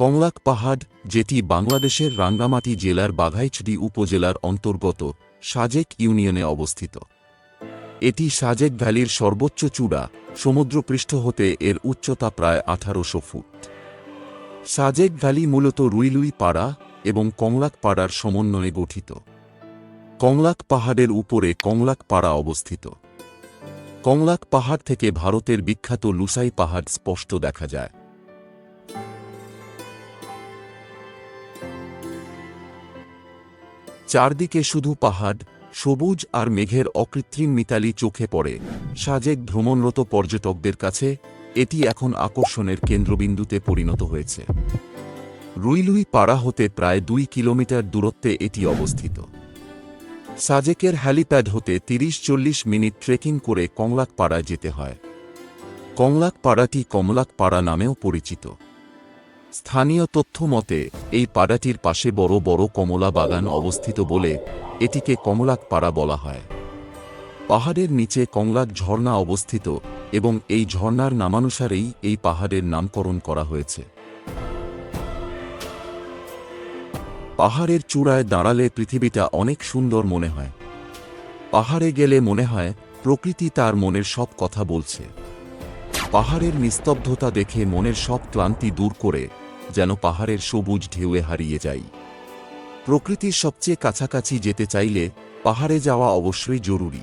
কংলাক পাহাড়, যেটি বাংলাদেশের রাঙ্গামাটি জেলার বাঘাইছড়ি উপজেলার অন্তর্গত, সাজেক ইউনিয়নে অবস্থিত। এটি সাজেক ভ্যালির সর্বোচ্চ চূড়া, সমুদ্রপৃষ্ঠ হতে এর উচ্চতা প্রায় আঠারোশো ফুট। সাজেক ভ্যালি মূলত রুইলুই পাড়া এবং কংলাক পাড়ার সমন্বয়ে গঠিত। কংলাক পাহাড়ের উপরে কংলাক পাড়া অবস্থিত। কংলাক পাহাড় থেকে ভারতের বিখ্যাত লুসাই পাহাড় স্পষ্ট দেখা যায়। চারদিকে শুধু পাহাড়, সবুজ আর মেঘের অকৃত্রিম মিতালি চোখে পড়ে। সাজেক ভ্রমণরত পর্যটকদের কাছে এটি এখন আকর্ষণের কেন্দ্রবিন্দুতে পরিণত হয়েছে। রুইলুই পাড়া হতে প্রায় দুই কিলোমিটার দূরত্বে এটি অবস্থিত। সাজেকের হ্যালিপ্যাড হতে তিরিশ চল্লিশ মিনিট ট্রেকিং করে কংলাক পাড়ায় যেতে হয়। কংলাক পাড়াটি কমলাক পাড়া নামেও পরিচিত। স্থানীয় তথ্য মতে, এই পাড়াটির পাশে বড় বড় কমলা বাগান অবস্থিত বলে এটিকে কমলাক পাড়া বলা হয়। পাহাড়ের নিচে কংলাক ঝর্ণা অবস্থিত এবং এই ঝর্ণার নামানুসারেই এই পাহাড়ের নামকরণ করা হয়েছে। পাহাড়ের চূড়ায় দাঁড়ালে পৃথিবীটা অনেক সুন্দর মনে হয়। পাহাড়ে গেলে মনে হয়, প্রকৃতি তার মনের সব কথা বলছে। পাহাড়ের নিস্তব্ধতা দেখে মনের সব ক্লান্তি দূর করে যেন পাহাড়ের সবুজ ঢেউয়ে হারিয়ে যাই। প্রকৃতির সবচেয়ে কাছাকাছি যেতে চাইলে পাহাড়ে যাওয়া অবশ্যই জরুরি।